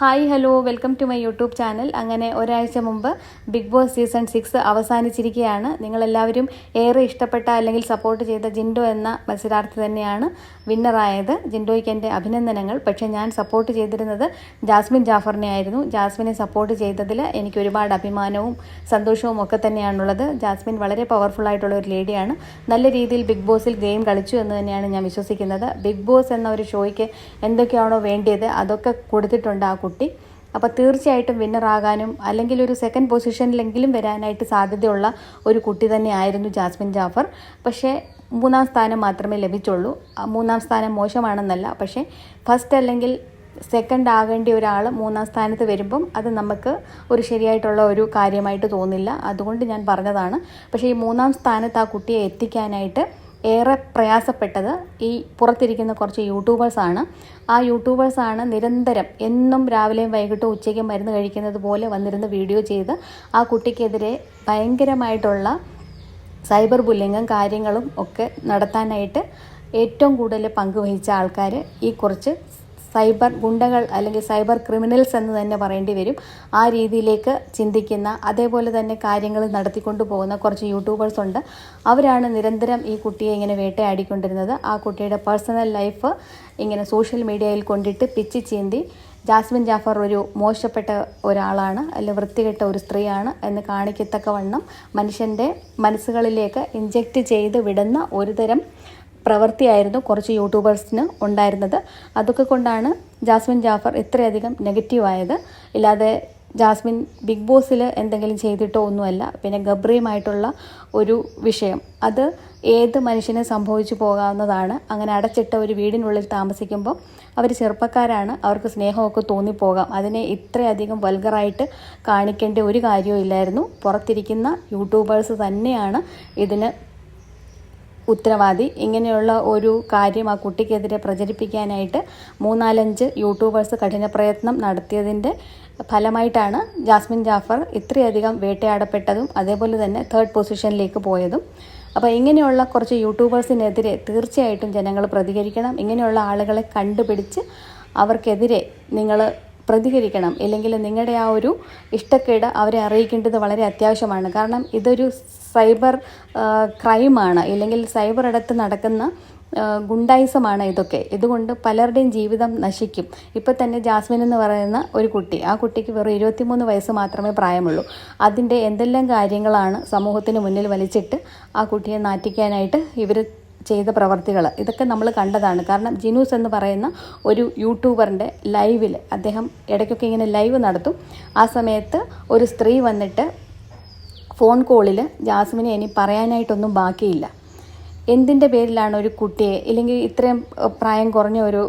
Hi hello welcome to my YouTube channel. അങ്ങനെ ഒരാഴ്ച മുമ്പ് ബിഗ് ബോസ് സീസൺ സിക്സ് അവസാനിച്ചിരിക്കുകയാണ്. നിങ്ങളെല്ലാവരും ഏറെ ഇഷ്ടപ്പെട്ട അല്ലെങ്കിൽ സപ്പോർട്ട് ചെയ്ത ജിൻഡോ എന്ന മത്സരാർത്ഥി തന്നെയാണ് വിന്നറായത് ജിൻഡോയ്ക്ക് എന്റെ അഭിനന്ദനങ്ങൾ. പക്ഷേ ഞാൻ സപ്പോർട്ട് ചെയ്തിരുന്നത് ജാസ്മിൻ ജാഫറിനെ ആയിരുന്നു. ജാസ്മിനെ സപ്പോർട്ട് ചെയ്തതിൽ എനിക്ക് ഒരുപാട് അഭിമാനവും സന്തോഷവും ഒക്കെ തന്നെയാണുള്ളത്. ജാസ്മിൻ വളരെ പവർഫുൾ ആയിട്ടുള്ള ഒരു ലേഡിയാണ് നല്ല രീതിയിൽ ബിഗ് ബോസിൽ ഗെയിം കളിച്ചു എന്ന് തന്നെയാണ് ഞാൻ വിശ്വസിക്കുന്നത്. ബിഗ് ബോസ് എന്ന ഒരു ഷോയ്ക്ക് എന്തൊക്കെയാണോ വേണ്ടിയത് അതൊക്കെ കൊടുത്തിട്ടുണ്ട് ആ കുട്ടി. അപ്പോൾ തീർച്ചയായിട്ടും വിന്നറാകാനും അല്ലെങ്കിൽ ഒരു സെക്കൻഡ് പൊസിഷനിലെങ്കിലും വരാനായിട്ട് സാധ്യതയുള്ള ഒരു കുട്ടി തന്നെയായിരുന്നു ജാസ്മിൻ ജാഫർ. പക്ഷേ മൂന്നാം സ്ഥാനം മാത്രമേ ലഭിച്ചുള്ളൂ. മൂന്നാം സ്ഥാനം മോശമാണെന്നല്ല. പക്ഷേ ഫസ്റ്റ് അല്ലെങ്കിൽ സെക്കൻഡ് ആകേണ്ട ഒരാൾ മൂന്നാം സ്ഥാനത്ത് വരുമ്പം അത് നമുക്ക് ഒരു ശരിയായിട്ടുള്ള ഒരു കാര്യമായിട്ട് തോന്നില്ല. അതുകൊണ്ട് ഞാൻ പറഞ്ഞതാണ്. പക്ഷേ ഈ മൂന്നാം സ്ഥാനത്ത് ആ കുട്ടിയെ എത്തിക്കാനായിട്ട് ഏറെ പ്രയാസപ്പെട്ടത് ഈ പുറത്തിരിക്കുന്ന കുറച്ച് യൂട്യൂബേഴ്സാണ് ആ യൂട്യൂബേഴ്സാണ് നിരന്തരം എന്നും രാവിലെയും വൈകിട്ടും ഉച്ചയ്ക്കും മരുന്ന് കഴിക്കുന്നത് പോലെ വന്നിരുന്ന് വീഡിയോ ചെയ്ത് ആ കുട്ടിക്കെതിരെ ഭയങ്കരമായിട്ടുള്ള സൈബർ ബുല്ലിങ്ങും കാര്യങ്ങളും ഒക്കെ നടത്താനായിട്ട് ഏറ്റവും കൂടുതൽ പങ്കുവഹിച്ച ആൾക്കാർ ഈ കുറച്ച് സൈബർ ഗുണ്ടകൾ അല്ലെങ്കിൽ സൈബർ ക്രിമിനൽസ് എന്ന് തന്നെ പറയേണ്ടി വരും. ആ രീതിയിലേക്ക് ചിന്തിക്കുന്ന അതേപോലെ തന്നെ കാര്യങ്ങൾ നടത്തിക്കൊണ്ടു പോകുന്ന കുറച്ച് യൂട്യൂബേഴ്സ് ഉണ്ട്. അവരാണ് നിരന്തരം ഈ കുട്ടിയെ ഇങ്ങനെ വേട്ടയാടിക്കൊണ്ടിരുന്നത്. ആ കുട്ടിയുടെ പേഴ്സണൽ ലൈഫ് ഇങ്ങനെ സോഷ്യൽ മീഡിയയിൽ കൊണ്ടിട്ട് പിച്ച് ചീന്തി ജാസ്മിൻ ജാഫർ ഒരു മോശപ്പെട്ട ഒരാളാണ് അല്ലെ വൃത്തികെട്ട ഒരു സ്ത്രീയാണ് എന്ന് കാണിക്കത്തക്കവണ്ണം മനുഷ്യന്റെ മനസ്സുകളിലേക്ക് ഇഞ്ചെക്റ്റ് ചെയ്ത് വിടുന്ന ഒരുതരം പ്രവൃത്തിയായിരുന്നു കുറച്ച് യൂട്യൂബേഴ്സിന് ഉണ്ടായിരുന്നത്. അതൊക്കെ കൊണ്ടാണ് ജാസ്മിൻ ജാഫർ ഇത്രയധികം നെഗറ്റീവായത് ഇല്ലാതെ ജാസ്മിൻ ബിഗ് ബോസിൽ എന്തെങ്കിലും ചെയ്തിട്ടോ ഒന്നുമല്ല. പിന്നെ ഗബ്രിയുമായിട്ടുള്ള ഒരു വിഷയം. അത് ഏത് മനുഷ്യനെ സംഭവിച്ചു പോകാവുന്നതാണ്. അങ്ങനെ അടച്ചിട്ട ഒരു വീടിനുള്ളിൽ താമസിക്കുമ്പോൾ അവർ ചെറുപ്പക്കാരാണ്. അവർക്ക് സ്നേഹമൊക്കെ തോന്നിപ്പോകാം. അതിനെ ഇത്രയധികം വൽഗറായിട്ട് കാണിക്കേണ്ട ഒരു കാര്യവും ഇല്ലായിരുന്നു. പുറത്തിരിക്കുന്ന യൂട്യൂബേഴ്സ് തന്നെയാണ് ഇതിന് ഉത്തരവാദി. ഇങ്ങനെയുള്ള ഒരു കാര്യം ആ കുട്ടിക്കെതിരെ പ്രചരിപ്പിക്കാനായിട്ട് മൂന്നാലഞ്ച് യൂട്യൂബേഴ്സ് കഠിന പ്രയത്നം നടത്തിയതിന്റെ ഫലമായിട്ടാണ് ജാസ്മിൻ ജാഫർ ഇത്രയധികം വേട്ടയാടപ്പെട്ടതും അതേപോലെ തന്നെ തേർഡ് പൊസിഷനിലേക്ക് പോയതും. അപ്പോൾ ഇങ്ങനെയുള്ള കുറച്ച് യൂട്യൂബേഴ്സിനെതിരെ തീർച്ചയായിട്ടും ജനങ്ങൾ പ്രതികരിക്കണം. ഇങ്ങനെയുള്ള ആളുകളെ കണ്ടുപിടിച്ച് അവർക്കെതിരെ നിങ്ങൾ പ്രതികരിക്കണം. ഇല്ലെങ്കിൽ നിങ്ങളുടെ ആ ഒരു ഇഷ്ടക്കേട് അവരെ അറിയിക്കേണ്ടത് വളരെ അത്യാവശ്യമാണ്. കാരണം ഇതൊരു സൈബർ ക്രൈമാണ്. ഇല്ലെങ്കിൽ സൈബർ ഇടത്ത് നടക്കുന്ന ഗുണ്ടായിസമാണ് ഇതൊക്കെ. ഇതുകൊണ്ട് പലരുടെയും ജീവിതം നശിക്കും. ഇപ്പം തന്നെ ജാസ്മിൻ എന്ന് പറയുന്ന ഒരു കുട്ടി. ആ കുട്ടിക്ക് വെറും ഇരുപത്തിമൂന്ന് വയസ്സ് മാത്രമേ പ്രായമുള്ളൂ. അതിന്റെ എന്തെല്ലാം കാര്യങ്ങളാണ് സമൂഹത്തിന് മുന്നിൽ വലിച്ചിട്ട് ആ കുട്ടിയെ നാറ്റിക്കാനായിട്ട് ഇവർ ചെയ്ത പ്രവർത്തികൾ. ഇതൊക്കെ നമ്മൾ കണ്ടതാണ്. കാരണം ജിനൂസ് എന്ന് പറയുന്ന ഒരു യൂട്യൂബറിന്റെ ലൈവിൽ അദ്ദേഹം ഇടയ്ക്കൊക്കെ ഇങ്ങനെ ലൈവ് നടത്തും. ആ സമയത്ത് ഒരു സ്ത്രീ വന്നിട്ട് ഫോൺ കോളിൽ ജാസ്മിനെ ഇനി പറയാനായിട്ടൊന്നും ബാക്കിയില്ല. എന്തിന്റെ പേരിലാണ് ഒരു കുട്ടിയെ? ഇല്ലെങ്കിൽ ഇത്രയും പ്രായം കുറഞ്ഞ ഒരു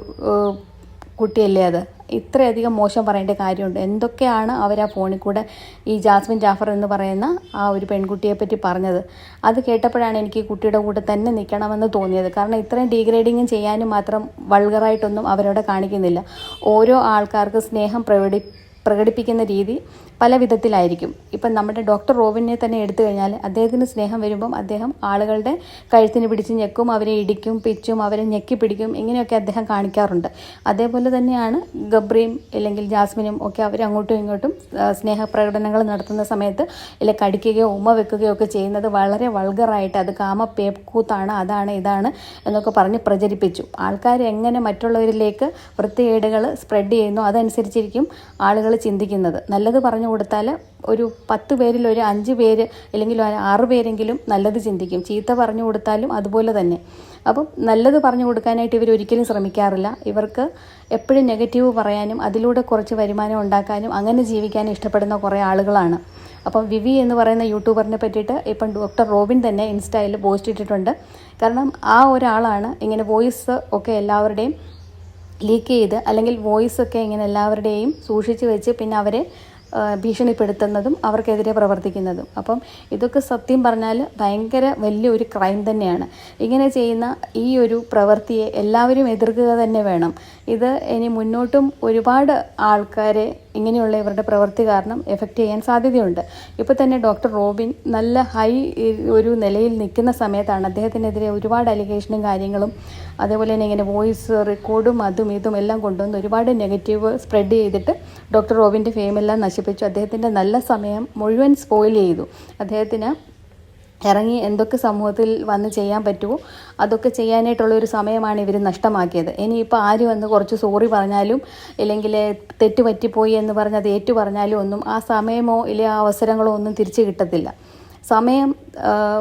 കുട്ടിയല്ലേ അത്? ഇത്രയധികം മോശം പറയേണ്ട കാര്യമുണ്ട്. എന്തൊക്കെയാണ് അവർ ആ ഫോണിൽ കൂടെ ഈ ജാസ്മിൻ ജാഫർ എന്ന് പറയുന്ന ആ ഒരു പെൺകുട്ടിയെ പറ്റി പറഞ്ഞത്? അത് കേട്ടപ്പോഴാണ് എനിക്ക് കുട്ടിയുടെ കൂടെ തന്നെ നിൽക്കണമെന്ന് തോന്നിയത്. കാരണം ഇത്രയും ഡീഗ്രേഡിങ്ങും ചെയ്യാനും മാത്രം വൾഗറായിട്ടൊന്നും അവരവിടെ കാണിക്കുന്നില്ല. ഓരോ ആൾക്കാർക്ക് സ്നേഹം പ്രകടി പ്രകടിപ്പിക്കുന്ന രീതി പല വിധത്തിലായിരിക്കും. ഇപ്പം നമ്മുടെ ഡോക്ടർ റോബിനെ തന്നെ എടുത്തു കഴിഞ്ഞാൽ അദ്ദേഹത്തിന് സ്നേഹം വരുമ്പം അദ്ദേഹം ആളുകളുടെ കഴുത്തിന് പിടിച്ച് ഞെക്കും അവരെ ഇടിക്കും പിച്ചും അവരെ ഞെക്കി പിടിക്കും ഇങ്ങനെയൊക്കെ അദ്ദേഹം കാണിക്കാറുണ്ട്. അതേപോലെ തന്നെയാണ് ഗബ്രിയും അല്ലെങ്കിൽ ജാസ്മിനും ഒക്കെ അവർ അങ്ങോട്ടും ഇങ്ങോട്ടും സ്നേഹപ്രകടനങ്ങൾ നടത്തുന്ന സമയത്ത് ഇല്ല കടിക്കുകയോ ഉമ്മ വെക്കുകയോ ഒക്കെ ചെയ്യുന്നത് വളരെ വൾഗറായിട്ട് അത് കാമ പേക്കൂത്താണ് അതാണ് ഇതാണ് എന്നൊക്കെ പറഞ്ഞ് പ്രചരിപ്പിച്ചു. ആൾക്കാർ എങ്ങനെ മറ്റുള്ളവരിലേക്ക് വൃത്തികേടുകൾ സ്പ്രെഡ് ചെയ്യുന്നു അതനുസരിച്ചിരിക്കും ആളുകൾ ചിന്തിക്കുന്നത്. നല്ലത് പറഞ്ഞു കൊടുത്താൽ ഒരു പത്ത് പേരിൽ ഒരു അഞ്ച് പേര് അല്ലെങ്കിൽ ആറ് പേരെങ്കിലും നല്ലത് ചിന്തിക്കും. ചീത്ത പറഞ്ഞു കൊടുത്താലും അതുപോലെ തന്നെ. അപ്പം നല്ലത് പറഞ്ഞു കൊടുക്കാനായിട്ട് ഇവർ ഒരിക്കലും ശ്രമിക്കാറില്ല. ഇവർക്ക് എപ്പോഴും നെഗറ്റീവ് പറയാനും അതിലൂടെ കുറച്ച് വരുമാനം ഉണ്ടാക്കാനും അങ്ങനെ ജീവിക്കാനും ഇഷ്ടപ്പെടുന്ന കുറേ ആളുകളാണ്. അപ്പം വിവി എന്ന് പറയുന്ന യൂട്യൂബറിനെ പറ്റിയിട്ട് ഇപ്പം ഡോക്ടർ റോബിൻ തന്നെ ഇൻസ്റ്റയിൽ പോസ്റ്റ് ഇട്ടിട്ടുണ്ട്. കാരണം ആ ഒരാളാണ് ഇങ്ങനെ വോയിസ് ഒക്കെ എല്ലാവരുടെയും ലീക്ക് ചെയ്ത് അല്ലെങ്കിൽ വോയിസ് ഒക്കെ ഇങ്ങനെ എല്ലാവരുടെയും സൂക്ഷിച്ച് വെച്ച് പിന്നെ അവരെ ഭീഷണിപ്പെടുത്തുന്നതും അവർക്കെതിരെ പ്രവർത്തിക്കുന്നതും. അപ്പം ഇതൊക്കെ സത്യം പറഞ്ഞാൽ ഭയങ്കര വലിയൊരു ക്രൈം തന്നെയാണ്. ഇങ്ങനെ ചെയ്യുന്ന ഈ ഒരു പ്രവൃത്തിയെ എല്ലാവരും എതിർക്കുക തന്നെ വേണം. ഇത് ഇനി മുന്നോട്ടും ഒരുപാട് ആൾക്കാരെ ഇങ്ങനെയുള്ള ഇവരുടെ പ്രവൃത്തി കാരണം എഫക്റ്റ് ചെയ്യാൻ സാധ്യതയുണ്ട്. ഇപ്പോൾ തന്നെ ഡോക്ടർ റോബിൻ നല്ല ഹൈ ഒരു നിലയിൽ നിൽക്കുന്ന സമയത്താണ് അദ്ദേഹത്തിനെതിരെ ഒരുപാട് അലിഗേഷനും കാര്യങ്ങളും അതേപോലെ തന്നെ ഇങ്ങനെ വോയിസ് റെക്കോർഡും അതും ഇതും എല്ലാം കൊണ്ടുവന്ന് ഒരുപാട് നെഗറ്റീവ് സ്പ്രെഡ് ചെയ്തിട്ട് ഡോക്ടർ റോബിന്റെ ഫെയിമെല്ലാം നശിപ്പിച്ചു. അദ്ദേഹത്തിന്റെ നല്ല സമയം മുഴുവൻ സ്പോയിൽ ചെയ്തു. അദ്ദേഹത്തിന് ഇറങ്ങി എന്തൊക്കെ സമൂഹത്തിൽ വന്ന് ചെയ്യാൻ പറ്റുമോ അതൊക്കെ ചെയ്യാനായിട്ടുള്ള ഒരു സമയമാണ് ഇവർ നഷ്ടമാക്കിയത്. ഇനിയിപ്പോൾ ആര് വന്ന് കുറച്ച് സോറി പറഞ്ഞാലും ഇല്ലെങ്കിൽ തെറ്റ് പറ്റിപ്പോയി എന്ന് പറഞ്ഞത് ഏറ്റു പറഞ്ഞാലും ഒന്നും ആ സമയമോ ഇല്ലെ ആ അവസരങ്ങളോ ഒന്നും തിരിച്ചു കിട്ടത്തില്ല. സമയം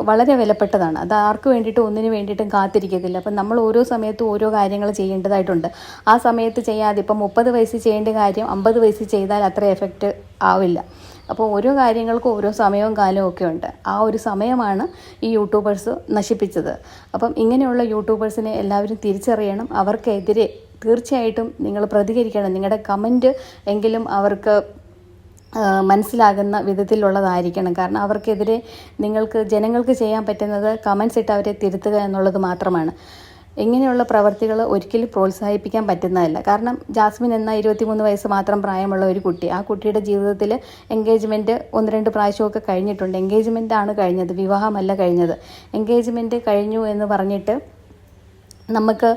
വളരെ വിലപ്പെട്ടതാണ്. അത് ആർക്ക് വേണ്ടിയിട്ടും ഒന്നിനു വേണ്ടിയിട്ടും കാത്തിരിക്കത്തില്ല. അപ്പം നമ്മൾ ഓരോ സമയത്തും ഓരോ കാര്യങ്ങൾ ചെയ്യേണ്ടതായിട്ടുണ്ട്. ആ സമയത്ത് ചെയ്യാതെ ഇപ്പം മുപ്പത് വയസ്സിൽ ചെയ്യേണ്ട കാര്യം അമ്പത് വയസ്സിൽ ചെയ്താൽ അത്ര എഫക്റ്റ് ആവില്ല. അപ്പോൾ ഓരോ കാര്യങ്ങൾക്കും ഓരോ സമയവും കാലവും ഒക്കെ ഉണ്ട്. ആ ഒരു സമയമാണ് ഈ യൂട്യൂബേഴ്സ് നശിപ്പിച്ചത്. അപ്പം ഇങ്ങനെയുള്ള യൂട്യൂബേഴ്സിനെ എല്ലാവരും തിരിച്ചറിയണം. അവർക്കെതിരെ തീർച്ചയായിട്ടും നിങ്ങൾ പ്രതികരിക്കണം. നിങ്ങളുടെ കമന്റ് എങ്കിലും അവർക്ക് മനസ്സിലാകുന്ന വിധത്തിലുള്ളതായിരിക്കണം. കാരണം അവർക്കെതിരെ നിങ്ങൾക്ക് ജനങ്ങൾക്ക് ചെയ്യാൻ പറ്റുന്നത് കമൻസ് ഇട്ട് അവരെ തിരുത്തുക എന്നുള്ളത് മാത്രമാണ്. ഇങ്ങനെയുള്ള പ്രവർത്തികൾ ഒരിക്കലും പ്രോത്സാഹിപ്പിക്കാൻ പറ്റുന്നതല്ല. കാരണം ജാസ്മിൻ എന്ന ഇരുപത്തിമൂന്ന് വയസ്സ് മാത്രം പ്രായമുള്ള ഒരു കുട്ടി ആ കുട്ടിയുടെ ജീവിതത്തിൽ എൻഗേജ്മെന്റ് ഒന്ന് രണ്ട് പ്രാവശ്യമൊക്കെ കഴിഞ്ഞിട്ടുണ്ട്. എൻഗേജ്മെന്റ് ആണ് കഴിഞ്ഞത് വിവാഹമല്ല കഴിഞ്ഞത്. എൻഗേജ്മെന്റ് കഴിഞ്ഞു എന്ന് പറഞ്ഞിട്ട് നമുക്ക്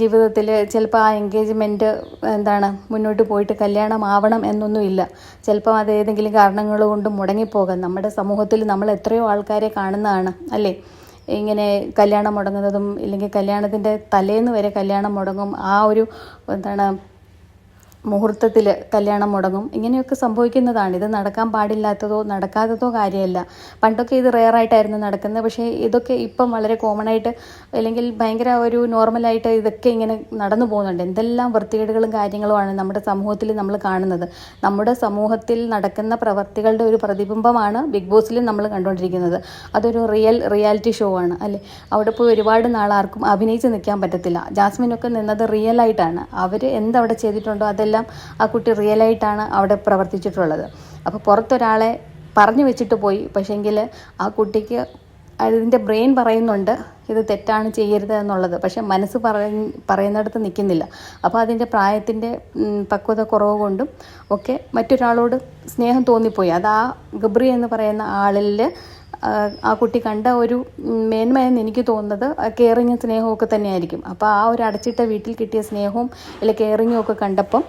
ജീവിതത്തിൽ ചിലപ്പോൾ ആ എൻഗേജ്മെന്റ് എന്താണ് മുന്നോട്ട് പോയിട്ട് കല്യാണം ആവണം എന്നൊന്നുമില്ല. ചിലപ്പോൾ അത് ഏതെങ്കിലും കാരണങ്ങൾ കൊണ്ട് മുടങ്ങിപ്പോകാം. നമ്മുടെ സമൂഹത്തിൽ നമ്മൾ എത്രയോ ആൾക്കാരെ കാണുന്നതാണ് അല്ലേ? ഇങ്ങനെ കല്യാണം മുടങ്ങുന്നതും ഇല്ലെങ്കിൽ കല്യാണത്തിന്റെ തലേന്ന് വരെ കല്യാണം മുടങ്ങും ആ ഒരു എന്താണ് മുഹൂർത്തത്തിൽ കല്യാണം മുടങ്ങും. ഇങ്ങനെയൊക്കെ സംഭവിക്കുന്നതാണ്. ഇത് നടക്കാൻ പാടില്ലാത്തതോ നടക്കാത്തതോ കാര്യമല്ല. പണ്ടൊക്കെ ഇത് റെയറായിട്ടായിരുന്നു നടക്കുന്നത്. പക്ഷേ ഇതൊക്കെ ഇപ്പം വളരെ കോമൺ ആയിട്ട് അല്ലെങ്കിൽ ഭയങ്കര ഒരു നോർമലായിട്ട് ഇതൊക്കെ ഇങ്ങനെ നടന്നു പോകുന്നുണ്ട്. എന്തെല്ലാം വൃത്തികേടുകളും കാര്യങ്ങളുമാണ് നമ്മുടെ സമൂഹത്തിൽ നമ്മൾ കാണുന്നത്. നമ്മുടെ സമൂഹത്തിൽ നടക്കുന്ന പ്രവർത്തികളുടെ ഒരു പ്രതിബിംബമാണ് ബിഗ് ബോസിൽ നമ്മൾ കണ്ടുകൊണ്ടിരിക്കുന്നത്. അതൊരു റിയൽ റിയാലിറ്റി ഷോ ആണ്. അല്ലേ? അവിടെ പോയി ഒരുപാട് നാൾ ആർക്കും അഭിനയിച്ച് നിൽക്കാൻ പറ്റത്തില്ല. ജാസ്മിനൊക്കെ നിന്നത് റിയൽ ആയിട്ടാണ്. അവർ എന്തവിടെ ചെയ്തിട്ടുണ്ടോ അതെല്ലാം ആ കുട്ടി റിയലായിട്ടാണ് അവിടെ പ്രവർത്തിച്ചിട്ടുള്ളത്. അപ്പോൾ പുറത്തൊരാളെ പറഞ്ഞു വെച്ചിട്ട് പോയി. പക്ഷേങ്കിൽ ആ കുട്ടിക്ക് അതിന്റെ ബ്രെയിൻ പറയുന്നുണ്ട് ഇത് തെറ്റാണ് ചെയ്യരുത് എന്നുള്ളത്. പക്ഷെ മനസ്സ് പറയ പറയുന്നിടത്ത് നിൽക്കുന്നില്ല. അപ്പോൾ അതിന്റെ പ്രായത്തിന്റെ പക്വത കുറവ് കൊണ്ടും ഒക്കെ മറ്റൊരാളോട് സ്നേഹം തോന്നിപ്പോയി. അത് ആ ഗബ്രി എന്ന് പറയുന്ന ആളിൽ ആ കുട്ടി കണ്ട ഒരു മേന്മയെന്ന് എനിക്ക് തോന്നുന്നത് കെയറിങ്ങും സ്നേഹവും ഒക്കെ തന്നെയായിരിക്കും. അപ്പോൾ ആ ഒരു അടച്ചിട്ട വീട്ടിൽ കിട്ടിയ സ്നേഹവും അല്ലെങ്കിൽ കെയറിങ്ങും ഒക്കെ കണ്ടപ്പം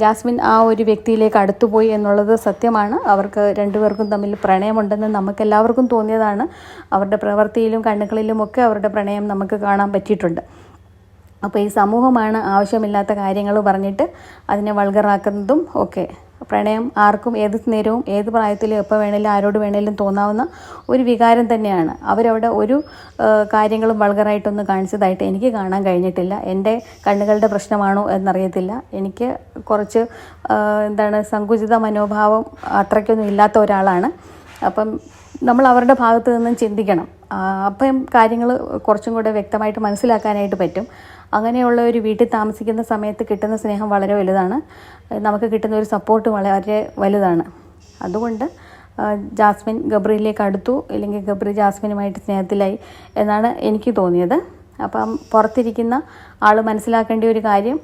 ജാസ്മിൻ ആ ഒരു വ്യക്തിയിലേക്ക് അടുത്തുപോയി എന്നുള്ളത് സത്യമാണ്. അവർക്ക് രണ്ടുപേർക്കും തമ്മിൽ പ്രണയമുണ്ടെന്ന് നമുക്കെല്ലാവർക്കും തോന്നിയതാണ്. അവരുടെ പ്രവൃത്തിയിലും കണ്ണുകളിലും ഒക്കെ അവരുടെ പ്രണയം നമുക്ക് കാണാൻ പറ്റിയിട്ടുണ്ട്. അപ്പോൾ ഈ സമൂഹമാണ് ആവശ്യമില്ലാത്ത കാര്യങ്ങൾ പറഞ്ഞിട്ട് അതിനെ വൾഗറാക്കുന്നതും ഒക്കെ. പ്രണയം ആർക്കും ഏത് നേരവും ഏത് പ്രായത്തിലും എപ്പോൾ വേണേലും ആരോട് വേണേലും തോന്നാവുന്ന ഒരു വികാരം തന്നെയാണ്. അവരവിടെ ഒരു കാര്യങ്ങളും വൾഗറായിട്ടൊന്നും കാണിച്ചതായിട്ട് എനിക്ക് കാണാൻ കഴിഞ്ഞിട്ടില്ല. എന്റെ കണ്ണുകളുടെ പ്രശ്നമാണോ എന്നറിയത്തില്ല. എനിക്ക് കുറച്ച് എന്താണ് സങ്കുചിത മനോഭാവം അത്രയ്ക്കൊന്നും ഇല്ലാത്ത ഒരാളാണ്. അപ്പം നമ്മൾ അവരുടെ ഭാഗത്ത് നിന്നും ചിന്തിക്കണം. അപ്പം കാര്യങ്ങൾ കുറച്ചും കൂടെ വ്യക്തമായിട്ട് മനസ്സിലാക്കാനായിട്ട് പറ്റും. അങ്ങനെയുള്ള ഒരു വീട്ടിൽ താമസിക്കുന്ന സമയത്ത് കിട്ടുന്ന സ്നേഹം വളരെ വലുതാണ്. നമുക്ക് കിട്ടുന്ന ഒരു സപ്പോർട്ട് വളരെ വലുതാണ്. അതുകൊണ്ട് ജാസ്മിൻ ഗബ്രിയിലേക്ക് അടുത്തു അല്ലെങ്കിൽ ഗബ്രി ജാസ്മിനുമായിട്ട് സ്നേഹത്തിലായി എന്നാണ് എനിക്ക് തോന്നിയത്. അപ്പം പുറത്തിരിക്കുന്ന ആൾ മനസ്സിലാക്കേണ്ട ഒരു കാര്യം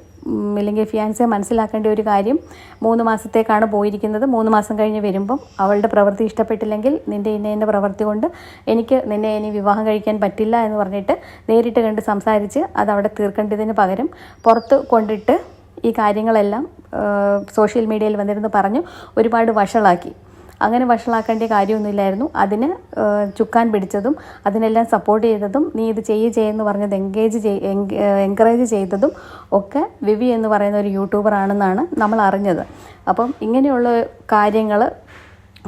ഇല്ലെങ്കിൽ ഫിയാൻസെ മനസ്സിലാക്കേണ്ട ഒരു കാര്യം മൂന്ന് മാസത്തേക്കാണ് പോയിരിക്കുന്നത്. മൂന്ന് മാസം കഴിഞ്ഞ് വരുമ്പം അവളുടെ പ്രവൃത്തി ഇഷ്ടപ്പെട്ടില്ലെങ്കിൽ നിന്റെ ഇന്ന എന്റെ പ്രവൃത്തി കൊണ്ട് എനിക്ക് നിന്നെ ഇനി വിവാഹം കഴിക്കാൻ പറ്റില്ല എന്ന് പറഞ്ഞിട്ട് നേരിട്ട് കണ്ട് സംസാരിച്ച് അത് അവിടെ തീർക്കേണ്ടതിന് പകരം പുറത്ത് കൊണ്ടിട്ട് ഈ കാര്യങ്ങളെല്ലാം സോഷ്യൽ മീഡിയയിൽ വന്നിരുന്ന് പറഞ്ഞു ഒരുപാട് വഷളാക്കി. അങ്ങനെ വഷളാക്കേണ്ട കാര്യമൊന്നുമില്ലായിരുന്നു. അതിന് ചുക്കാൻ പിടിച്ചതും അതിനെല്ലാം സപ്പോർട്ട് ചെയ്തതും നീ ഇത് ചെയ്യ് ചെയ്യുമെന്ന് പറഞ്ഞത് എൻഗേജ് ചെയ് എൻകറേജ് ചെയ്തതും ഒക്കെ വിവി എന്ന് പറയുന്ന ഒരു യൂട്യൂബർ ആണെന്നാണ് നമ്മൾ അറിഞ്ഞത്. അപ്പം ഇങ്ങനെയുള്ള കാര്യങ്ങൾ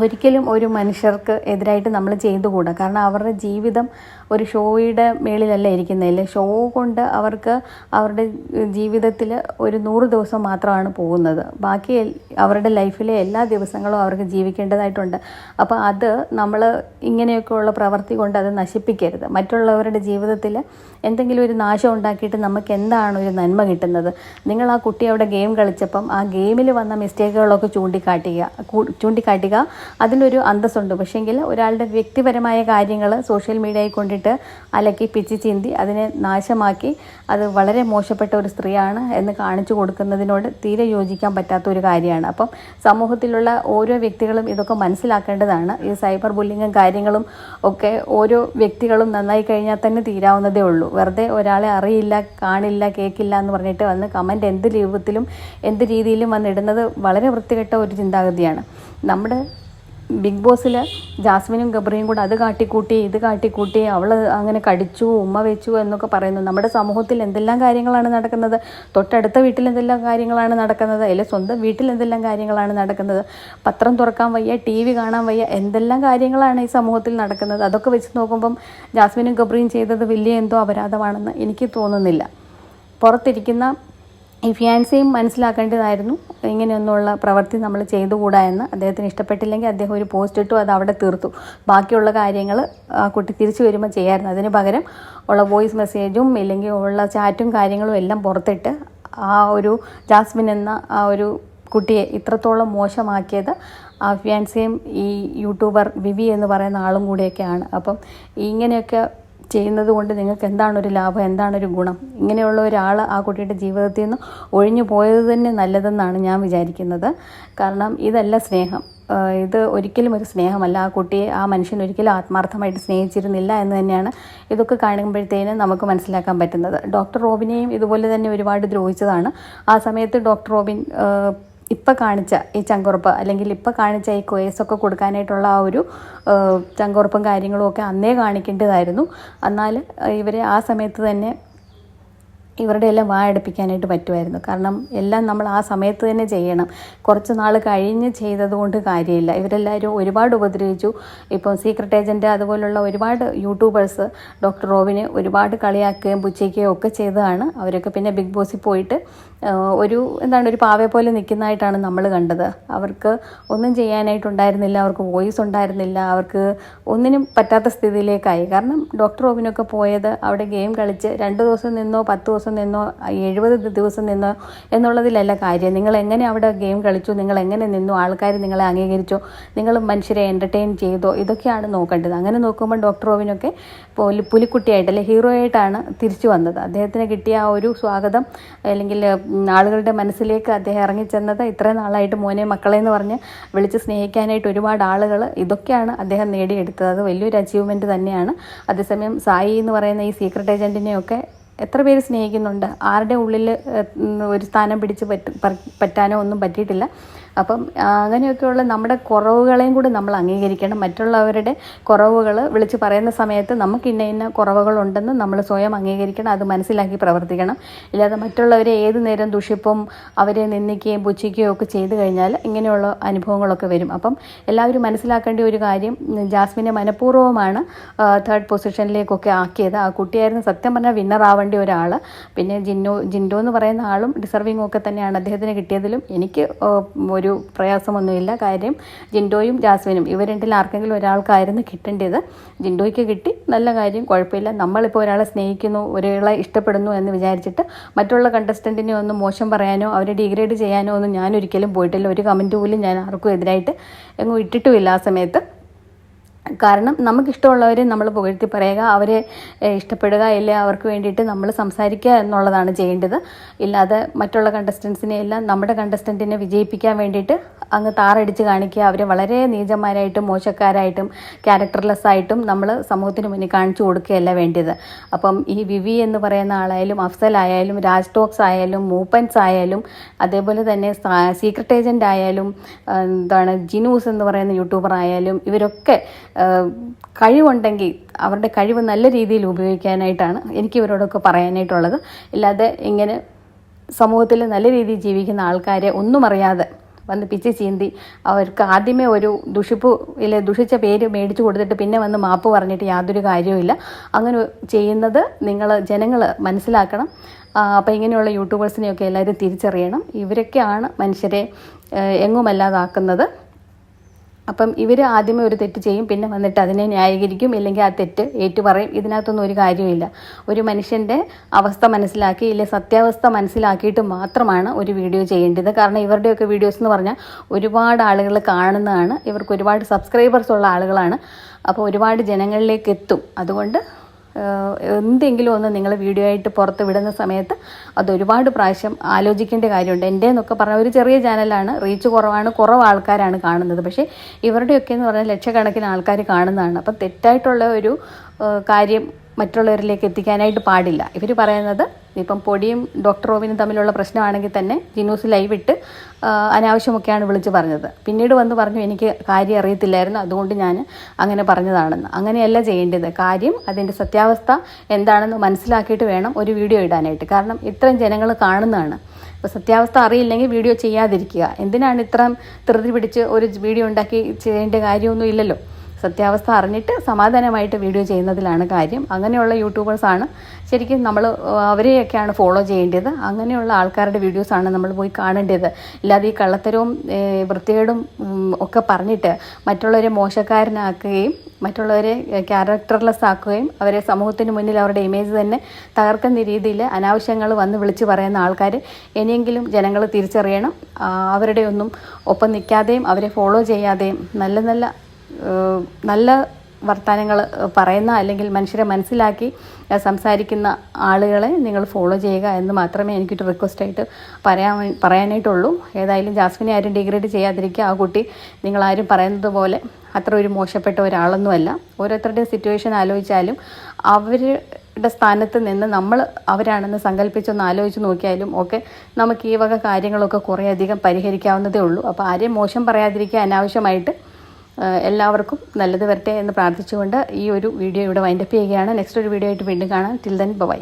ഒരിക്കലും ഒരു മനുഷ്യർക്ക് എതിരായിട്ട് നമ്മൾ ചെയ്തുകൂടാ. കാരണം അവരുടെ ജീവിതം ഒരു ഷോയുടെ മേളിലല്ല ഇരിക്കുന്നതിൽ ഷോ കൊണ്ട് അവർക്ക് അവരുടെ ജീവിതത്തിൽ ഒരു നൂറ് ദിവസം മാത്രമാണ് പോകുന്നത്. ബാക്കി അവരുടെ ലൈഫിലെ എല്ലാ ദിവസങ്ങളും അവർക്ക് ജീവിക്കേണ്ടതായിട്ടുണ്ട്. അപ്പോൾ അത് നമ്മൾ ഇങ്ങനെയൊക്കെയുള്ള പ്രവൃത്തി കൊണ്ട് അത് നശിപ്പിക്കരുത്. മറ്റുള്ളവരുടെ ജീവിതത്തിൽ എന്തെങ്കിലും ഒരു നാശം ഉണ്ടാക്കിയിട്ട് നമുക്ക് എന്താണ് ഒരു നന്മ കിട്ടുന്നത്? നിങ്ങൾ ആ കുട്ടി അവിടെ ഗെയിം കളിച്ചപ്പം ആ ഗെയിമിൽ വന്ന മിസ്റ്റേക്കുകളൊക്കെ ചൂണ്ടിക്കാട്ടുക ചൂണ്ടിക്കാട്ടുക അതിനൊരു അന്തസ്സുണ്ട്. പക്ഷേങ്കിൽ ഒരാളുടെ വ്യക്തിപരമായ കാര്യങ്ങൾ സോഷ്യൽ മീഡിയയിൽ കൊണ്ടിട്ട് അലക്കി പിച്ചി ചിന്തി അതിനെ നാശമാക്കി അത് വളരെ മോശപ്പെട്ട ഒരു സ്ത്രീയാണ് എന്ന് കാണിച്ചു കൊടുക്കുന്നതിനോട് തീരെ യോജിക്കാൻ പറ്റാത്ത ഒരു കാര്യമാണ്. അപ്പം സമൂഹത്തിലുള്ള ഓരോ വ്യക്തികളും ഇതൊക്കെ മനസ്സിലാക്കേണ്ടതാണ്. ഈ സൈബർ ബുള്ളിങ്ങും കാര്യങ്ങളും ഒക്കെ ഓരോ വ്യക്തികളും നന്നായി കഴിഞ്ഞാൽ തന്നെ തീരാവുന്നതേ ഉള്ളൂ. വെറുതെ ഒരാളെ അറിയില്ല കാണില്ല കേൾക്കില്ല എന്ന് പറഞ്ഞിട്ട് വന്ന് കമന്റ് എന്ത് രൂപത്തിലും എന്ത് രീതിയിലും വന്നിടുന്നത് വളരെ വൃത്തികെട്ട ഒരു ചിന്താഗതിയാണ്. നമ്മുടെ ബിഗ് ബോസിൽ ജാസ്മിനും ഗബ്രിയും കൂടെ അത് കാട്ടിക്കൂട്ടി ഇത് കാട്ടിക്കൂട്ടി അവൾ അങ്ങനെ കടിച്ചു ഉമ്മ വെച്ചു എന്നൊക്കെ പറയുന്നു. നമ്മുടെ സമൂഹത്തിൽ എന്തെല്ലാം കാര്യങ്ങളാണ് നടക്കുന്നത്? തൊട്ടടുത്ത വീട്ടിൽ എന്തെല്ലാം കാര്യങ്ങളാണ് നടക്കുന്നത്? അല്ലെങ്കിൽ സ്വന്തം വീട്ടിൽ എന്തെല്ലാം കാര്യങ്ങളാണ് നടക്കുന്നത്? പത്രം തുറക്കാൻ വയ്യ ടി വി കാണാൻ വയ്യ എന്തെല്ലാം കാര്യങ്ങളാണ് ഈ സമൂഹത്തിൽ നടക്കുന്നത്? അതൊക്കെ വെച്ച് നോക്കുമ്പം ജാസ്മിനും ഗബ്രിയും ചെയ്തത് വലിയ എന്തോ അപരാധമാണെന്ന് എനിക്ക് തോന്നുന്നില്ല. പുറത്തിരിക്കുന്ന ഈ ഫിയാൻസിയും മനസ്സിലാക്കേണ്ടതായിരുന്നു. ഇങ്ങനെയൊന്നുള്ള പ്രവൃത്തി നമ്മൾ ചെയ്തുകൂടാ എന്ന്. അദ്ദേഹത്തിന് ഇഷ്ടപ്പെട്ടില്ലെങ്കിൽ അദ്ദേഹം ഒരു പോസ്റ്റ് ഇട്ടു അത് അവിടെ തീർത്തു. ബാക്കിയുള്ള കാര്യങ്ങൾ കുട്ടി തിരിച്ചു വരുമ്പോൾ ചെയ്യാമായിരുന്നു അതിന് പകരം ഉള്ള വോയിസ് മെസ്സേജും ഇല്ലെങ്കിൽ ഉള്ള ചാറ്റും കാര്യങ്ങളും എല്ലാം പുറത്തിട്ട് ആ ഒരു ജാസ്മിൻ എന്ന ആ ഒരു കുട്ടിയെ ഇത്രത്തോളം മോശമാക്കിയത് ഫിയാൻസിയും ഈ യൂട്യൂബർ വിവി എന്ന് പറയുന്ന ആളും കൂടെയൊക്കെയാണ്. അപ്പം ഇങ്ങനെയൊക്കെ ചെയ്യുന്നത് കൊണ്ട് നിങ്ങൾക്ക് എന്താണ് ഒരു ലാഭം എന്താണ് ഒരു ഗുണം? ഇങ്ങനെയുള്ള ഒരാൾ ആ കുട്ടിയുടെ ജീവിതത്തിൽ നിന്ന് ഒഴിഞ്ഞു പോയത് തന്നെ നല്ലതെന്നാണ് ഞാൻ വിചാരിക്കുന്നത്. കാരണം ഇതല്ല സ്നേഹം. ഇത് ഒരിക്കലും ഒരു സ്നേഹമല്ല. ആ കുട്ടിയെ ആ മനുഷ്യൻ ഒരിക്കലും ആത്മാർത്ഥമായിട്ട് സ്നേഹിച്ചിരുന്നില്ല എന്ന് തന്നെയാണ് ഇതൊക്കെ കാണുമ്പോഴത്തേനും നമുക്ക് മനസ്സിലാക്കാൻ പറ്റുന്നത്. ഡോക്ടർ റോബിനെയും ഇതുപോലെ തന്നെ ഒരുപാട് ദ്രോഹിച്ചതാണ്. ആ സമയത്ത് ഡോക്ടർ റോബിൻ ഇപ്പം കാണിച്ച ഈ ചങ്കുറപ്പ് അല്ലെങ്കിൽ ഇപ്പം കാണിച്ച ഈ കൊയസൊക്കെ കൊടുക്കാനായിട്ടുള്ള ആ ഒരു ചങ്കുറപ്പും കാര്യങ്ങളും ഒക്കെ അന്നേ കാണിക്കേണ്ടതായിരുന്നു. എന്നാൽ ഇവരെ ആ സമയത്ത് തന്നെ ഇവരുടെ എല്ലാം വായടുപ്പിക്കാനായിട്ട് പറ്റുമായിരുന്നു. കാരണം എല്ലാം നമ്മൾ ആ സമയത്ത് തന്നെ ചെയ്യണം. കുറച്ച് നാൾ കഴിഞ്ഞ് ചെയ്തതുകൊണ്ട് കാര്യമില്ല. ഇവരെല്ലാവരും ഒരുപാട് ഉപദ്രവിച്ചു. ഇപ്പോൾ സീക്രട്ട് ഏജന്റ് അതുപോലുള്ള ഒരുപാട് യൂട്യൂബേഴ്സ് ഡോക്ടർ റോവിനെ ഒരുപാട് കളിയാക്കുകയും പുച്ഛിക്കുകയും ഒക്കെ ചെയ്തതാണ്. അവരൊക്കെ പിന്നെ ബിഗ് ബോസിൽ പോയിട്ട് ഒരു എന്താണ് ഒരു പാവയെ പോലെ നിൽക്കുന്നതായിട്ടാണ് നമ്മൾ കണ്ടത്. അവർക്ക് ഒന്നും ചെയ്യാനായിട്ടുണ്ടായിരുന്നില്ല അവർക്ക് വോയിസ് ഉണ്ടായിരുന്നില്ല അവർക്ക് ഒന്നിനും പറ്റാത്ത സ്ഥിതിയിലേക്കായി. കാരണം ഡോക്ടർ റോബിനൊക്കെ പോയത് അവിടെ ഗെയിം കളിച്ച് രണ്ട് ദിവസം നിന്നോ പത്ത് ദിവസം നിന്നോ എഴുപത് ദിവസം നിന്നോ എന്നുള്ളതിലല്ല കാര്യം. നിങ്ങൾ എങ്ങനെ അവിടെ ഗെയിം കളിച്ചു നിങ്ങൾ എങ്ങനെ നിന്നു ആൾക്കാർ നിങ്ങളെ അംഗീകരിച്ചോ നിങ്ങൾ മനുഷ്യരെ എന്റർടൈൻ ചെയ്തോ ഇതൊക്കെയാണ് നോക്കേണ്ടത്. അങ്ങനെ നോക്കുമ്പോൾ ഡോക്ടർ റോബിനൊക്കെ പുലി പുലിക്കുട്ടിയായിട്ട് അല്ലെങ്കിൽ ഹീറോ ആയിട്ടാണ് തിരിച്ചു വന്നത്. അദ്ദേഹത്തിന് കിട്ടിയ ആ ഒരു സ്വാഗതം അല്ലെങ്കിൽ ആളുകളുടെ മനസ്സിലേക്ക് അദ്ദേഹം ഇറങ്ങിച്ചെന്നത് ഇത്രയും നാളായിട്ട് മോനെ മക്കളെ എന്ന് പറഞ്ഞ് വിളിച്ച് സ്നേഹിക്കാനായിട്ട് ഒരുപാട് ആളുകൾ ഇതൊക്കെയാണ് അദ്ദേഹം നേടിയെടുത്തത്. അത് വലിയൊരു അച്ചീവ്മെന്റ് തന്നെയാണ്. അതേസമയം സായി എന്ന് പറയുന്ന ഈ സീക്രട്ട് ഏജന്റിനെയൊക്കെ എത്ര പേര് സ്നേഹിക്കുന്നുണ്ട്? ആരുടെ ഉള്ളിൽ ഒരു സ്ഥാനം പിടിച്ച് പറ്റ പറ്റാനോ ഒന്നും പറ്റിയിട്ടില്ല. അപ്പം അങ്ങനെയൊക്കെയുള്ള നമ്മുടെ കുറവുകളെയും കൂടി നമ്മൾ അംഗീകരിക്കണം. മറ്റുള്ളവരുടെ കുറവുകൾ വിളിച്ച് പറയുന്ന സമയത്ത് നമുക്ക് ഇന്ന ഇന്ന കുറവുകളുണ്ടെന്ന് നമ്മൾ സ്വയം അംഗീകരിക്കണം. അത് മനസ്സിലാക്കി പ്രവർത്തിക്കണം. ഇല്ലാതെ മറ്റുള്ളവരെ ഏത് നേരം ദുഷിപ്പും അവരെ നിന്ദിക്കുകയും പുച്ഛിക്കുകയും ഒക്കെ ചെയ്തു കഴിഞ്ഞാൽ ഇങ്ങനെയുള്ള അനുഭവങ്ങളൊക്കെ വരും. അപ്പം എല്ലാവരും മനസ്സിലാക്കേണ്ട ഒരു കാര്യം ജാസ്മിനെ മനഃപൂർവമാണ് തേർഡ് പൊസിഷനിലേക്കൊക്കെ ആക്കിയത്. ആ കുട്ടിയായിരുന്നു സത്യം പറഞ്ഞാൽ വിന്നർ ആവേണ്ട ഒരാൾ. പിന്നെ ജിന്നു ജിൻഡോ എന്ന് പറയുന്ന ആളും ഡിസർവിങ് ഒക്കെ തന്നെയാണ്. അദ്ദേഹത്തിന് കിട്ടിയതിലും എനിക്ക് ആ, ഒരു പ്രയാസമൊന്നുമില്ല. കാര്യം ജിൻഡോയും ജാസ്മിനും ഇവർ രണ്ടിൽ ആർക്കെങ്കിലും ഒരാൾക്കായിരുന്നു കിട്ടേണ്ടത്. ജിൻഡോയ്ക്ക് കിട്ടി. നല്ല കാര്യം. കുഴപ്പമില്ല. നമ്മളിപ്പോൾ ഒരാളെ സ്നേഹിക്കുന്നു ഒരാളെ ഇഷ്ടപ്പെടുന്നു എന്ന് വിചാരിച്ചിട്ട് മറ്റുള്ള കണ്ടസ്റ്റന്റിനെ ഒന്നും മോശം പറയാനോ അവരെ ഡിഗ്രേഡ് ചെയ്യാനോ ഒന്നും ഞാൻ ഒരിക്കലും പോയിട്ടില്ല. ഒരു കമന്റ് പോലും ഞാൻ ആർക്കും എതിരായിട്ട് എങ്ങും ഇട്ടിട്ടുമില്ല ആ സമയത്ത്. കാരണം നമുക്കിഷ്ടമുള്ളവരെ നമ്മൾ പുകഴ്ത്തി പറയുക അവരെ ഇഷ്ടപ്പെടുക ഇല്ല അവർക്ക് വേണ്ടിയിട്ട് നമ്മൾ സംസാരിക്കുക എന്നുള്ളതാണ് ചെയ്യേണ്ടത്. ഇല്ലാതെ മറ്റുള്ള കണ്ടസ്റ്റൻസിനെ എല്ലാം നമ്മുടെ കണ്ടസ്റ്റന്റിനെ വിജയിപ്പിക്കാൻ വേണ്ടിയിട്ട് അങ്ങ് താറടിച്ച് കാണിക്കുക അവരെ വളരെ നീചന്മാരായിട്ടും മോശക്കാരായിട്ടും ക്യാരക്ടർലെസ് ആയിട്ടും നമ്മൾ സമൂഹത്തിന് മുന്നിൽ കാണിച്ചു കൊടുക്കുകയല്ല വേണ്ടത്. അപ്പം ഈ വിവി എന്ന് പറയുന്ന ആളായാലും അഫ്സൽ ആയാലും രാജ് ടോക്സ് ആയാലും മൂപ്പൻസ് ആയാലും അതേപോലെ തന്നെ സീക്രട്ട് ഏജന്റ് ആയാലും എന്താണ് ജിനൂസ് എന്ന് പറയുന്ന യൂട്യൂബർ ആയാലും ഇവരൊക്കെ കഴിവുണ്ടെങ്കിൽ അവരുടെ കഴിവ് നല്ല രീതിയിൽ ഉപയോഗിക്കാനായിട്ടാണ് എനിക്ക് ഇവരോടൊക്കെ പറയാനായിട്ടുള്ളത്. ഇല്ലാതെ ഇങ്ങനെ സമൂഹത്തിൽ നല്ല രീതിയിൽ ജീവിക്കുന്ന ആൾക്കാരെ ഒന്നും അറിയാതെ വന്ന് പിച്ച് ചീന്തി അവർക്ക് ആദ്യമേ ഒരു ദുഷിപ്പ് ഇല്ലെ ദുഷിച്ച പേര് മേടിച്ചു കൊടുത്തിട്ട് പിന്നെ വന്ന് മാപ്പ് പറഞ്ഞിട്ട് യാതൊരു കാര്യവുമില്ല അങ്ങനെ ചെയ്യുന്നത് നിങ്ങൾ ജനങ്ങൾ മനസ്സിലാക്കണം. അപ്പം ഇങ്ങനെയുള്ള യൂട്യൂബേഴ്സിനെയൊക്കെ എല്ലാവരും തിരിച്ചറിയണം. ഇവരൊക്കെയാണ് മനുഷ്യരെ എങ്ങുമല്ലാതാക്കുന്നത് അപ്പം ഇവർ ആദ്യമേ ഒരു തെറ്റ് ചെയ്യും പിന്നെ വന്നിട്ട് അതിനെ ന്യായീകരിക്കും ഇല്ലെങ്കിൽ ആ തെറ്റ് ഏറ്റുപറയും. ഇതിനകത്തൊന്നും ഒരു കാര്യമില്ല ഒരു മനുഷ്യന്റെ അവസ്ഥ മനസ്സിലാക്കി ഇല്ലെ സത്യാവസ്ഥ മനസ്സിലാക്കിയിട്ട് മാത്രമാണ് ഒരു വീഡിയോ ചെയ്യേണ്ടത്. കാരണം ഇവരുടെയൊക്കെ വീഡിയോസ് എന്ന് പറഞ്ഞാൽ ഒരുപാട് ആളുകൾ കാണുന്നതാണ്. ഇവർക്ക് ഒരുപാട് സബ്സ്ക്രൈബേഴ്സ് ഉള്ള ആളുകളാണ്. അപ്പോൾ ഒരുപാട് ജനങ്ങളിലേക്ക് എത്തും. അതുകൊണ്ട് എന്തെങ്കിലും ഒന്ന് നിങ്ങൾ വീഡിയോ ആയിട്ട് പുറത്ത് വിടുന്ന സമയത്ത് അത് ഒരുപാട് പ്രാവശ്യം ആലോചിക്കേണ്ട കാര്യമുണ്ട്. എന്റെ എന്നൊക്കെ പറഞ്ഞ ഒരു ചെറിയ ചാനലാണ് റീച്ച് കുറവാണ്. കുറവ് ആൾക്കാരാണ് കാണുന്നത്. പക്ഷേ ഇവരുടെയൊക്കെ എന്ന് പറഞ്ഞാൽ ലക്ഷക്കണക്കിന് ആൾക്കാർ കാണുന്നതാണ്. അപ്പം തെറ്റായിട്ടുള്ള ഒരു കാര്യം മറ്റുള്ളവരിലേക്ക് എത്തിക്കാനായിട്ട് പാടില്ല. ഇവർ പറയുന്നത് ഇപ്പം പൊടിയും ഡോക്ടർ റോബിനും തമ്മിലുള്ള പ്രശ്നമാണെങ്കിൽ തന്നെ ജിനൂസ് ലൈവ് ഇട്ട് അനാവശ്യമൊക്കെയാണ് വിളിച്ച് പറഞ്ഞത്. പിന്നീട് വന്ന് പറഞ്ഞു എനിക്ക് കാര്യം അറിയത്തില്ലായിരുന്നു അതുകൊണ്ട് ഞാൻ അങ്ങനെ പറഞ്ഞതാണെന്ന്. അങ്ങനെയല്ല ചെയ്യേണ്ടത്. കാര്യം അതിന്റെ സത്യാവസ്ഥ എന്താണെന്ന് മനസ്സിലാക്കിയിട്ട് വേണം ഒരു വീഡിയോ ഇടാനായിട്ട്. കാരണം ഇത്രയും ജനങ്ങൾ കാണുന്നതാണ്. അപ്പോൾ സത്യാവസ്ഥ അറിയില്ലെങ്കിൽ വീഡിയോ ചെയ്യാതിരിക്കുക. എന്തിനാണ് ഇത്രയും ധൃതി പിടിച്ച് ഒരു വീഡിയോ ഉണ്ടാക്കി ചെയ്യേണ്ട കാര്യമൊന്നും ഇല്ലല്ലോ. സത്യാവസ്ഥ അറിഞ്ഞിട്ട് സമാധാനമായിട്ട് വീഡിയോ ചെയ്യുന്നതിലാണ് കാര്യം. അങ്ങനെയുള്ള യൂട്യൂബേഴ്സാണ് ശരിക്കും നമ്മൾ അവരെയൊക്കെയാണ് ഫോളോ ചെയ്യേണ്ടത്. അങ്ങനെയുള്ള ആൾക്കാരുടെ വീഡിയോസാണ് നമ്മൾ പോയി കാണേണ്ടത്. ഇല്ലാതെ ഈ കള്ളത്തരവും വൃത്തികേടും ഒക്കെ പറഞ്ഞിട്ട് മറ്റുള്ളവരെ മോശക്കാരനാക്കുകയും മറ്റുള്ളവരെ ക്യാരക്ടർലെസ് ആക്കുകയും അവരെ സമൂഹത്തിന് മുന്നിൽ അവരുടെ ഇമേജ് തന്നെ തകർക്കുന്ന രീതിയിൽ അനാവശ്യങ്ങൾ വന്ന് വിളിച്ചു പറയുന്ന ആൾക്കാർ ഇനിയെങ്കിലും ജനങ്ങൾ തിരിച്ചറിയണം. അവരുടെ ഒന്നും ഒപ്പം നിൽക്കാതെയും അവരെ ഫോളോ ചെയ്യാതെയും നല്ല നല്ല നല്ല വർത്തമാനങ്ങൾ പറയുന്ന അല്ലെങ്കിൽ മനുഷ്യരെ മനസ്സിലാക്കി സംസാരിക്കുന്ന ആളുകളെ നിങ്ങൾ ഫോളോ ചെയ്യുക എന്ന് മാത്രമേ എനിക്കൊരു റിക്വസ്റ്റായിട്ട് പറയാൻ പറയാനായിട്ടുള്ളൂ. ഏതായാലും ജാസ്മിനെ ആരും ഡിഗ്രേഡ് ചെയ്യാതിരിക്കുക. ആ കുട്ടി നിങ്ങളാരും പറയുന്നത് പോലെ അത്ര ഒരു മോശപ്പെട്ട ഒരാളൊന്നുമല്ല ഓരോരുത്തരുടെ സിറ്റുവേഷൻ ആലോചിച്ചാലും അവരുടെ സ്ഥാനത്ത് നിന്ന് നമ്മൾ അവരാണെന്ന് സങ്കല്പിച്ചൊന്ന് ആലോചിച്ച് നോക്കിയാലും ഒക്കെ നമുക്ക് ഈ വക കാര്യങ്ങളൊക്കെ കുറേയധികം പരിഹരിക്കാവുന്നതേ ഉള്ളൂ. അപ്പോൾ ആരെയും മോശം പറയാതിരിക്കുക അനാവശ്യമായിട്ട് എല്ലാവർക്കും നല്ലത് വരട്ടെ എന്ന് പ്രാർത്ഥിച്ചുകൊണ്ട് ഈ ഒരു വീഡിയോ ഇവിടെ വൈൻഡപ്പ് ചെയ്യുകയാണ്. നെക്സ്റ്റ് ഒരു വീഡിയോ ആയിട്ട് വീണ്ടും കാണാം. Till then bye